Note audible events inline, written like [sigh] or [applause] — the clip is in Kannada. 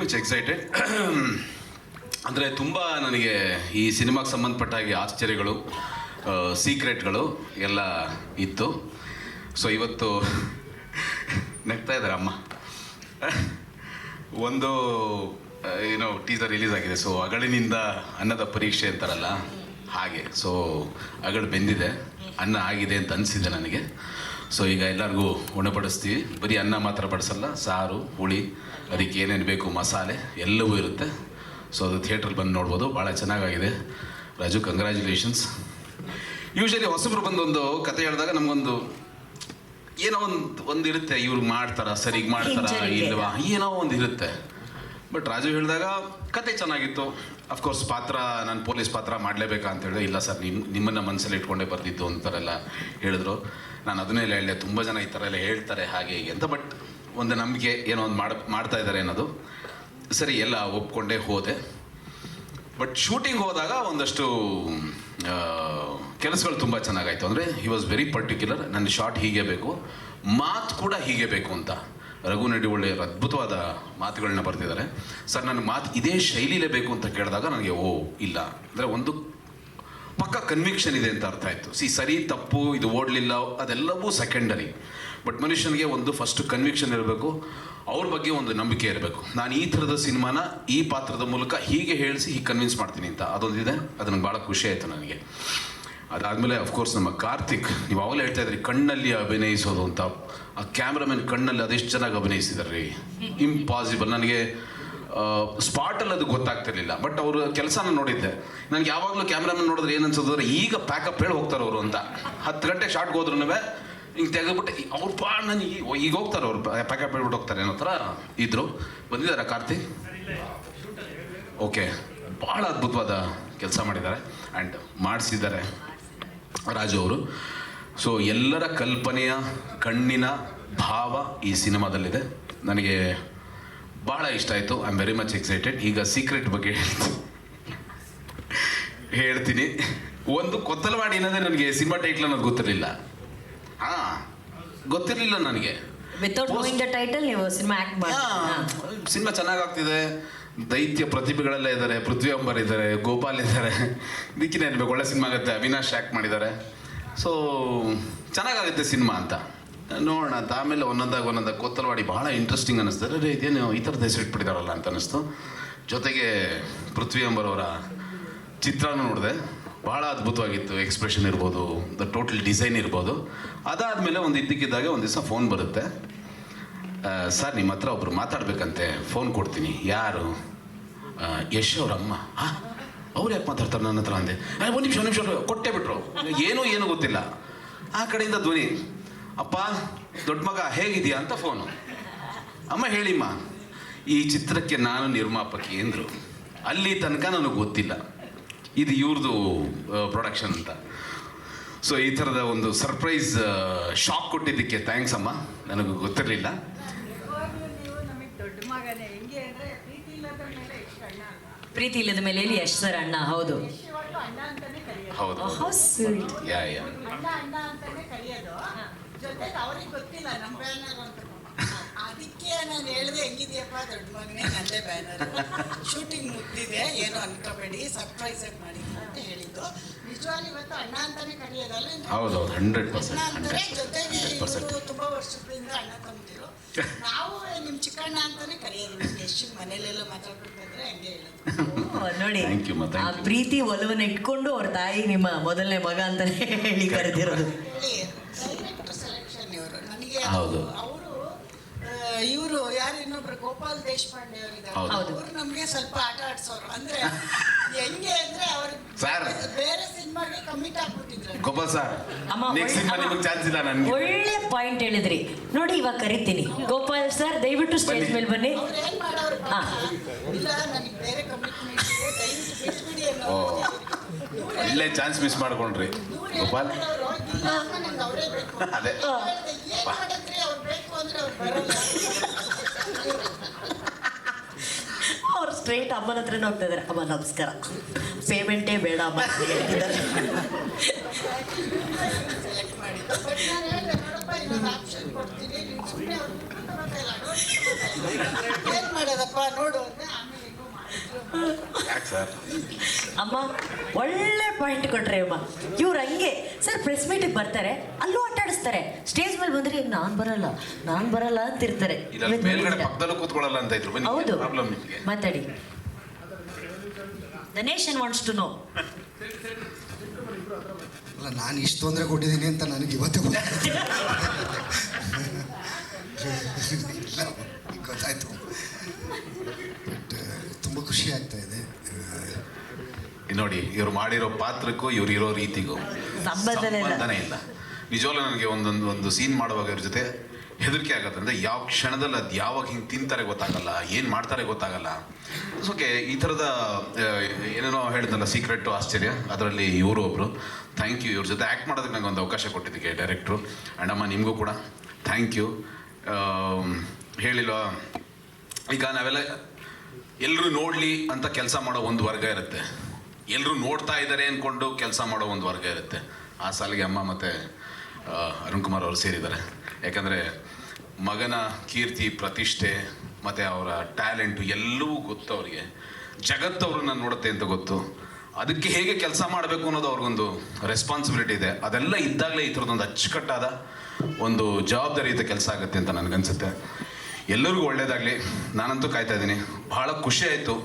ಮಚ್ ಎಕ್ಸೈಟೆಡ್ ಅಂದರೆ ತುಂಬ ನನಗೆ ಈ ಸಿನಿಮಾಗೆ ಸಂಬಂಧಪಟ್ಟ ಹಾಗೆ ಆಶ್ಚರ್ಯಗಳು ಸೀಕ್ರೆಟ್ಗಳು ಎಲ್ಲ ಇತ್ತು. ಸೊ ಇವತ್ತು [laughs] ನಗ್ತಾ ಇದ್ದಾರೆ ಅಮ್ಮ. [laughs] ಒಂದು ಏನೋ ಟೀಸರ್ ರಿಲೀಸ್ ಆಗಿದೆ. ಸೊ ಅಗಳಿನಿಂದ ಅನ್ನದ ಪರೀಕ್ಷೆ ಅಂತಾರಲ್ಲ, ಹಾಗೆ. ಸೊ ಅಗಳು ಬೆಂದಿದೆ, ಅನ್ನ ಆಗಿದೆ ಅಂತ ಅನಿಸಿದೆ ನನಗೆ. ಸೊ ಈಗ ಎಲ್ಲರಿಗೂ ಉಣಬಡಿಸ್ತೀವಿ ಬರೀ ಅನ್ನ ಮಾತ್ರ ಬಡಿಸಲ್ಲ ಸಾರು ಹುಳಿ ಅದಕ್ಕೆ ಏನೇನು ಬೇಕು ಮಸಾಲೆ ಎಲ್ಲವೂ ಇರುತ್ತೆ. ಸೊ ಅದು ಥಿಯೇಟ್ರಲ್ಲಿ ಬಂದು ನೋಡ್ಬೋದು. ಭಾಳ ಚೆನ್ನಾಗಾಗಿದೆ. ರಾಜು ಕಂಗ್ರ್ಯಾಚುಲೇಷನ್ಸ್ ಯೂಶಲಿ ಹೊಸಬ್ರು ಬಂದೊಂದು ಕತೆ ಹೇಳಿದಾಗ ನಮಗೊಂದು ಏನೋ ಒಂದು ಒಂದು ಇರುತ್ತೆ. ಇವ್ರು ಮಾಡ್ತಾರ ಸರಿಗೆ ಮಾಡ್ತಾರ. ಇಲ್ವಾ? ಏನೋ ಒಂದು ಇರುತ್ತೆ. ಬಟ್ ರಾಜು ಹೇಳಿದಾಗ ಕತೆ ಚೆನ್ನಾಗಿತ್ತು. ಅಫ್ಕೋರ್ಸ್ ಪಾತ್ರ, ನಾನು ಪೊಲೀಸ್ ಪಾತ್ರ ಮಾಡಲೇಬೇಕಾ ಅಂತ ಹೇಳಿದೆ. ಇಲ್ಲ ಸರ್ ನಿಮ್ಮ ನಿಮ್ಮನ್ನು ಮನಸ್ಸಲ್ಲಿ ಇಟ್ಕೊಂಡೇ ಬರ್ತಿದ್ದು ಅಂತಾರೆಲ್ಲ ಹೇಳಿದ್ರು. ನಾನು ಅದನ್ನೇ ಹೇಳಿದೆ. ತುಂಬ ಜನ ಈ ಥರ ಎಲ್ಲ ಹೇಳ್ತಾರೆ ಹಾಗೆ ಹೀಗೆ ಅಂತ. ಬಟ್ ಒಂದು ನಂಬಿಕೆ ಏನೋ ಒಂದು ಮಾಡ್, ಮಾಡ್ತಾ ಇದ್ದಾರೆ ಅನ್ನೋದು. ಸರಿ, ಎಲ್ಲ ಒಪ್ಕೊಂಡೇ ಹೋದೆ. ಬಟ್ ಶೂಟಿಂಗ್ ಹೋದಾಗ ಒಂದಷ್ಟು ಕೆಲಸಗಳು ತುಂಬ ಚೆನ್ನಾಗಾಯ್ತು. ಅಂದರೆ ಹಿ ವಾಸ್ ವೆರಿ ಪರ್ಟಿಕ್ಯುಲರ್ ನನ್ನ ಶಾರ್ಟ್ ಹೀಗೆ ಬೇಕು. ಮಾತು ಕೂಡ ಹೀಗೆ ಬೇಕು ಅಂತ. ರಘು ನಡಿ ಒಳ್ಳೆಯ ಅದ್ಭುತವಾದ ಮಾತುಗಳನ್ನ ಬರ್ತಿದ್ದಾರೆ ಸರ್, ನನ್ನ ಮಾತು ಇದೇ ಶೈಲಿಲೇ ಬೇಕು ಅಂತ ಕೇಳಿದಾಗ ನನಗೆ, ಓ, ಇಲ್ಲ. ಅಂದರೆ ಒಂದು ಪಕ್ಕ ಕನ್ವಿಕ್ಷನ್ ಇದೆ ಅಂತ ಅರ್ಥ ಆಯಿತು. ಸಿ, ಸರಿ, ತಪ್ಪು, ಇದು ಓಡಲಿಲ್ಲ, ಅದೆಲ್ಲವೂ ಸೆಕೆಂಡರಿ ಬಟ್ ಮನುಷ್ಯನಿಗೆ ಒಂದು ಫಸ್ಟ್ ಕನ್ವಿಕ್ಷನ್ ಇರಬೇಕು, ಅವ್ರ ಬಗ್ಗೆ ಒಂದು ನಂಬಿಕೆ ಇರಬೇಕು. ನಾನು ಈ ಥರದ ಸಿನಿಮಾನ, ಈ ಪಾತ್ರದ ಮೂಲಕ ಹೀಗೆ ಹೇಳಿಸಿ ಹೀಗೆ ಕನ್ವಿನ್ಸ್ ಮಾಡ್ತೀನಿ ಅಂತ. ಅದೊಂದಿದೆ. ಅದು ನಂಗೆ ಭಾಳ ಖುಷಿ ಆಯಿತು ನನಗೆ. ಅದಾದಮೇಲೆ ಅಫ್ಕೋರ್ಸ್ ನಮ್ಮ ಕಾರ್ತಿಕ್, ನೀವು ಅವಾಗಲೇ ಹೇಳ್ತಾ ಇದ್ರಿ, ಕಣ್ಣಲ್ಲಿ ಅಭಿನಯಿಸೋದು ಅಂತ. ಆ ಕ್ಯಾಮ್ರಾಮನ್ ಕಣ್ಣಲ್ಲಿ ಅದೆಷ್ಟು ಚೆನ್ನಾಗಿ ಅಭಿನಯಿಸಿದ್ದಾರೆ ರೀ ಇಂಪಾಸಿಬಲ್ ನನಗೆ ಸ್ಪಾಟಲ್ಲಿ ಅದು ಗೊತ್ತಾಗ್ತಿರ್ಲಿಲ್ಲ. ಬಟ್ ಅವರು ಕೆಲಸನ ನೋಡಿದ್ದೆ. ನನಗೆ ಯಾವಾಗಲೂ ಕ್ಯಾಮ್ರಾಮನ್ ನೋಡಿದ್ರೆ ಏನು ಅನ್ಸೋದ್ರೆ ಈಗ ಪ್ಯಾಕಪ್ ಹೇಳಿ ಹೋಗ್ತಾರೆ ಅವರು ಅಂತ. ಹತ್ತು ಗಂಟೆ ಶಾರ್ಟ್ಗೆ ಹೋದ್ರೂ ಹಿಂಗೆ ತೆಗೆದ್ಬಿಟ್ಟು ಅವ್ರು ಪಾ ನನಗೆ ಈಗ ಹೋಗ್ತಾರೆ ಅವ್ರು ಪ್ಯಾಕಪ್ ಹೇಳ್ಬಿಟ್ಟು ಹೋಗ್ತಾರೆ, ಏನೋ ಥರ ಇದ್ರು. ಬಂದಿದ್ದಾರೆ ಕಾರ್ತಿ ಓಕೆ ಭಾಳ ಅದ್ಭುತವಾದ ಕೆಲಸ ಮಾಡಿದ್ದಾರೆ. ಆ್ಯಂಡ್ ಮಾಡಿಸಿದ್ದಾರೆ. ರಾಜು ಅವರು. ಸೊ ಎಲ್ಲರ ಕಲ್ಪನೆಯ ಕಣ್ಣಿನ ಭಾವ ಈ ಸಿನಿಮಾದಲ್ಲಿದೆ. ನನಗೆ ಭಾಳ ಇಷ್ಟ ಆಯಿತು. I am very much excited ಈಗ ಸೀಕ್ರೆಟ್ ಬಗ್ಗೆ ಹೇಳ್ತೀನಿ. ಒಂದು ಕೊತ್ತಲವಾಡಿ ಏನಂದ್ರೆ ನನಗೆ ಸಿನಿಮಾ ಟೈಟ್ಲ್ ಅನ್ನೋದು ಗೊತ್ತಿರಲಿಲ್ಲ. ಹಾಂ ಗೊತ್ತಿರಲಿಲ್ಲ ನನಗೆ. Without Post- knowing the title ನೀವು ಸಿನಿಮಾ ಆಕ್ಟ್ ಮಾಡಿ ಸಿನಿಮಾ ಚೆನ್ನಾಗಾಗ್ತಿದೆ ದೈತ್ಯ ಪ್ರತಿಭೆಗಳೆಲ್ಲ ಇದ್ದಾರೆ, ಪೃಥ್ವಿ ಅಂಬರ್ ಇದ್ದಾರೆ, ಗೋಪಾಲ್ ಇದ್ದಾರೆ. ಇದಕ್ಕೆ ನೆನಬೇಕು ಒಳ್ಳೆ ಸಿನಿಮಾ ಆಗುತ್ತೆ, ಅವಿನಾಶ್ ಆ್ಯಕ್ಟ್ ಮಾಡಿದ್ದಾರೆ. ಸೊ ಚೆನ್ನಾಗಾಗುತ್ತೆ ಸಿನಿಮಾ ಅಂತ. ನೋಡೋಣ ಅಂತ. ಆಮೇಲೆ ಒಂದೊಂದಾಗ ಒಂದೊಂದಾಗ ಕೊತ್ತಲವಾಡಿ ಭಾಳ ಇಂಟ್ರೆಸ್ಟಿಂಗ್ ಅನ್ನಿಸ್ತಾರೆ ಅರೆ ಇದೇನು ಈ ಥರದ ಹೆಸರು ಇಟ್ಬಿಟ್ಟಿದಾರಲ್ಲ ಅಂತ ಅನ್ನಿಸ್ತು. ಜೊತೆಗೆ ಪೃಥ್ವಿ ಅಂಬರ್ ಅವರ ಚಿತ್ರನೂ ನೋಡಿದೆ. ಭಾಳ ಅದ್ಭುತವಾಗಿತ್ತು. ಎಕ್ಸ್ಪ್ರೆಷನ್ ಇರ್ಬೋದು ದ ಟೋಟಲ್ ಡಿಸೈನ್ ಇರ್ಬೋದು. ಅದಾದಮೇಲೆ ಒಂದು ಇದ್ದಕ್ಕಿದ್ದಾಗ ಒಂದು ದಿವಸ ಫೋನ್ ಬರುತ್ತೆ. ಸರ್ ನಿಮ್ಮ ಹತ್ರ ಒಬ್ರು ಮಾತಾಡ್ಬೇಕಂತೆ. ಫೋನ್ ಕೊಡ್ತೀನಿ. ಯಾರು? ಯಶ್ ಅವ್ರ ಅಮ್ಮ ಅವ್ರು ಯಾಕೆ ಮಾತಾಡ್ತಾರೆ ನನ್ನ ಹತ್ರ ಅಂದೆ. "ಆ, ಒಂದು ನಿಮಿಷ ನಿಮಿಷ ಕೊಟ್ಟೆ ಬಿಟ್ರು. ಏನೂ ಏನೂ ಗೊತ್ತಿಲ್ಲ. ಆ ಕಡೆಯಿಂದ ಧ್ವನಿ. ಅಪ್ಪ ದೊಡ್ಡ ಮಗ ಹೇಗಿದೆಯಾ ಅಂತ ಫೋನು. ಅಮ್ಮ ಹೇಳಿಮ್ಮ. ಈ ಚಿತ್ರಕ್ಕೆ ನಾನು ನಿರ್ಮಾಪಕಿ ಎಂದರು. ಅಲ್ಲಿ ತನಕ ನನಗೆ ಗೊತ್ತಿಲ್ಲ. ಇದು ಇವ್ರದ್ದು ಪ್ರೊಡಕ್ಷನ್ ಅಂತ. ಸೊ ಈ ಥರದ ಒಂದು ಸರ್ಪ್ರೈಸ್ ಶಾಕ್ ಕೊಟ್ಟಿದ್ದಕ್ಕೆ ಥ್ಯಾಂಕ್ಸ್ ಅಮ್ಮ. ನನಗೆ ಗೊತ್ತಿರಲಿಲ್ಲ ನಿಜವಾಗ್ಲೂ ನೀವು ನಮಗೆ ದೊಡ್ಡ ಮಗನೇ ಹೆಂಗೆ ಅಂದ್ರೆ ಪ್ರೀತಿ ಇಲ್ಲದ ಮೇಲೆ ಅಣ್ಣ ಇಲ್ಲಿ ಯಶ್ ಸರ್ ಅಣ್ಣ? ಹೌದು. ಅಣ್ಣ ಹೌದು. ಹೌ ಸ್ವೀಟ್ ಯಾ ಯಾ ಅಣ್ಣ ಅಣ್ಣ ಅಂತಾನೆ ಕರೆಯೋದು. ಜೊತೆಗೆ ಅವ್ರಿಗೆ ಗೊತ್ತಿಲ್ಲ ನಮ್ಮ ಅಂತ. ಅದಕ್ಕೆ ನಾನು ಹೇಳಿದೆ ಹೆಂಗಿದೆಯಪ್ಪ ದೊಡ್ಡ ಮಗನೇ ನಂದೇ ಬ್ಯಾನರ್ ಶೂಟಿಂಗ್ ಮುಗ್ದಿದೆ ಏನು ಅನ್ಕೋಬೇಡಿ ಸರ್ಪ್ರೈಸ್ ಆಗಿ ಮಾಡಿ ಅಂತ ಹೇಳಿದ್ದು. ನಿಜವಾಗಿ ಇವತ್ತು ಅಣ್ಣ ಅಂತಾನೆ ಕರೆಯೋದಲ್ಲ ಹೌದು ಹಂಡ್ರೆಡ್ ಪರ್ಸೆಂಟ್ ಅಂತಾರೆ ಜೊತೆಗೆ ಇವರು ತುಂಬಾ ವರ್ಷಗಳಿಂದ ಅಣ್ಣ ತಂದಿರು [laughs] ನಾವು ನಿಮ್ ಚಿಕ್ಕಣ್ಣ ಅಂತಾನೆ ಕರೆಯೋದು ನಿಮ್ಗೆ ಎಷ್ಟು ಮನೇಲೆಲ್ಲ ಮಾತಾಡ್ಬಿಟ್ಟಿದ್ರೆ ಹಂಗೆ ಹೇಳೋದು. ನೋಡಿ ಆ ಪ್ರೀತಿ ಒಲವನ್ನ ಇಟ್ಕೊಂಡು ಅವ್ರ ತಾಯಿ ನಿಮ್ಮ ಮೊದಲನೇ ಮಗ ಅಂತಾನೆ ಹೇಳಿ ಕರೆದಿರೋದು. ಡೈರೆಕ್ಟ್ ಸೆಲೆಕ್ಷನ್ ಇವರು. ನನಗೆ ಹೌದು. ಇವರು ಯಾರು ಇನ್ನೊಬ್ರು? ಗೋಪಾಲ್ ದೇಶಪಾಂಡೆ ಅವರಿದ್ದಾರೆ. ಹೌದು. ಅವರು ನಮ್ಗೆ ಸ್ವಲ್ಪ ಆಟ ಆಡ್ಸೋರು. ಅಂದ್ರೆ [laughs] ಹೆಂಗೆ ಅಂದ್ರೆ ಅವ್ರಿಗೆ Sir. ಬೇರೆ ಸಿನಿಮಾಗೆ ಕಮಿಟ್ ಆಗ್ಬಿಟ್ಟಿದ್ರು. ಗೋಪಾಲ್ ಸರ್ ಅಮ್ಮ, ನೆಕ್ಸ್ಟ್ ಸಿನಿಮಾ ಒಳ್ಳೆ- ನಿಮಗೆ ಚಾನ್ಸ್ ಇಲ್ಲ ನನಗೆ. ಒಳ್ಳೆ ಪಾಯಿಂಟ್ ಹೇಳಿದ್ರಿ. ನೋಡಿ ಇವಾಗ ಕರಿತೀನಿ. ಗೋಪಾಲ್ ಸರ್ ದಯವಿಟ್ಟು ಸ್ಟೇಜ್ ಬನ್ನಿ. ಮೇಲೆ ಬನ್ನಿ. ಅವ್ರು ಏನ್ ಮಾಡೋರು ಹಾ. ಇಲ್ಲ ನನಗೆ ಬೇರೆ ಕಮಿಟ್ಮೆಂಟ್ ಇದೆ. ದಯವಿಟ್ಟು ಬಿಟ್ಬಿಡಿ ಅನ್ನೋ ಓ. ಒಳ್ಳೆ ಚಾನ್ಸ್ ಮಿಸ್ ಮಾಡ್ಕೊಂಡ್ರಿ. ಗೋಪಾಲ್. ನಂಗೆ ಅವರೇ ಬೇಕು. ಅದೇ. ಏನ್ ಮಾಡಿದ್ರಿ ಅವ್ರು ಬೇಕು ಅಂದ್ರೆ ಅವ್ರು ಬರಲ್ಲ ಅವ್ರ ಸ್ಟ್ರೇಟ್ ಅಮ್ಮನ ಹತ್ರನೇ ಹೋಗ್ತಾ ಇದಾರೆ ಅಮ್ಮ ನಮಸ್ಕಾರ. ಪೇಮೆಂಟೇ ಬೇಡ ಅಮ್ಮ. ಮಾಡೋದಪ್ಪ ನೋಡು ಅಂದೆ ಆಮೇಲೆ ಹೆಂಗೋ ಮಾಡಿದ್ರು ಯಾಕೆ ಸರ್? ಅಮ್ಮ ಒಳ್ಳೆ ಪಾಯಿಂಟ್ ಕೊಟ್ರೆ ಅಮ್ಮ. ಇವ್ರು ಹಂಗೆ. ಸರ್ ಪ್ರೆಸ್ ಮೀಟಿಗೆ ಬರ್ತಾರೆ. ಅಲ್ಲೂ ಆಟಾಡಿಸ್ತಾರೆ ಸ್ಟೇಜ್ ಮೇಲೆ ಬಂದ್ರೆ ನಾನ್ ಬರಲ್ಲ ನಾನ್ ಬರಲ್ಲ ಅಂತಿರ್ತಾರೆ. ಇಲ್ಲ ಇವತ್ತು ಮೇಲ್ಗಡೆ ಬಂದಿದ್ದೀರಾ? ಪಕ್ಕದಲ್ಲೂ ಕೂತ್ಕೊಳ್ಳಲ್ಲ ಅಂತ ಇದ್ರು. ಬನ್ನಿ ಹೌದು. ಪ್ರಾಬ್ಲಮ್ ನಿಮಗೆ? ಮಾತಾಡಿ. The nation wants to know ಅಲ್ಲ ನಾನು ಇಷ್ಟು ತೊಂದರೆ ಕೊಟ್ಟಿದ್ದೀನಿ ಅಂತ ನನಗೆ ಇವತ್ತೇ [laughs] ಗೊತ್ತಾಯ್ತು. ಇಲ್ಲ, ಈಗ ಗೊತ್ತಾಯ್ತು ಬಟ್ ತುಂಬ ಖುಷಿ ಆಗ್ತಾ ಇದೆ ಇಲ್ಲಿ ನೋಡಿ ಇವ್ರು ಮಾಡಿರೋ ಪಾತ್ರಕ್ಕೂ ಇವ್ರು ಇರೋ ರೀತಿಗೂ ಸಂಬಂಧನೇ ಇಲ್ಲ. ನಿಜವಲ್ಲ ನಿಜವಾಗ್ಲೂ ನನಗೆ ಒಂದೊಂದು ಒಂದು ಸೀನ್ ಮಾಡುವಾಗ ಇವ್ರ ಜೊತೆ ಹೆದರಿಕೆ ಆಗತ್ತೆ. ಅಂದ್ರೆ ಯಾವ ಕ್ಷಣದಲ್ಲಿ ಅದು ಯಾವಾಗ ಹಿಂಗೆ ತಿಂತಾರೆ ಗೊತ್ತಾಗಲ್ಲ ಏನು ಮಾಡ್ತಾರೆ ಗೊತ್ತಾಗಲ್ಲ. ಓಕೆ ಈ ಥರದ ಏನೇನೋ ಹೇಳಿದ್ನಲ್ಲ ಸೀಕ್ರೆಟ್ ಆಶ್ಚರ್ಯ ಅದರಲ್ಲಿ ಇವರು ಒಬ್ರು. ಥ್ಯಾಂಕ್ ಯು ಇವ್ರ ಜೊತೆ ಆ್ಯಕ್ಟ್ ಮಾಡೋದಕ್ಕೆ ನಂಗೆ ಒಂದು ಅವಕಾಶ ಕೊಟ್ಟಿದ್ದಕ್ಕೆ ಡೈರೆಕ್ಟ್ರು ಅಣ್ಣಮ್ಮ ನಿಮಗೂ ಕೂಡ ಥ್ಯಾಂಕ್ ಯು ಹೇಳಿಲ್ವಾ? ಈಗ ನಾವೆಲ್ಲ ಎಲ್ಲರೂ ನೋಡಲಿ ಅಂತ ಕೆಲಸ ಮಾಡೋ ಒಂದು ವರ್ಗ ಇರುತ್ತೆ. ಎಲ್ಲರೂ ನೋಡ್ತಾ ಇದ್ದಾರೆ ಅಂದ್ಕೊಂಡು ಕೆಲಸ ಮಾಡೋ ಒಂದು ವರ್ಗ ಇರುತ್ತೆ. ಆ ಸಾಲಿಗೆ ಅಮ್ಮ ಮತ್ತು ಅರುಣ್ ಕುಮಾರ್ ಅವರು ಸೇರಿದ್ದಾರೆ. ಯಾಕಂದರೆ ಮಗನ ಕೀರ್ತಿ, ಪ್ರತಿಷ್ಠೆ, ಮತ್ತು ಅವರ ಟ್ಯಾಲೆಂಟು ಎಲ್ಲವೂ ಗೊತ್ತು ಅವರಿಗೆ. ಜಗತ್ತವ್ರನ್ನ ನೋಡುತ್ತೆ ಅಂತ ಗೊತ್ತು. ಅದಕ್ಕೆ ಹೇಗೆ ಕೆಲಸ ಮಾಡಬೇಕು ಅನ್ನೋದು ಅವ್ರಿಗೊಂದು ರೆಸ್ಪಾನ್ಸಿಬಿಲಿಟಿ ಇದೆ. ಅದೆಲ್ಲ ಇದ್ದಾಗಲೇ ಈ ಥರದೊಂದು ಅಚ್ಚುಕಟ್ಟಾದ ಒಂದು ಜವಾಬ್ದಾರಿಯುತ ಕೆಲಸ ಆಗುತ್ತೆ ಅಂತ ನನಗನ್ಸುತ್ತೆ. ಎಲ್ಲರಿಗೂ ಒಳ್ಳೆಯದಾಗಲಿ ನಾನಂತೂ ಕಾಯ್ತಾ ಇದ್ದೀನಿ. ಬಹಳ ಖುಷಿ ಆಯಿತು.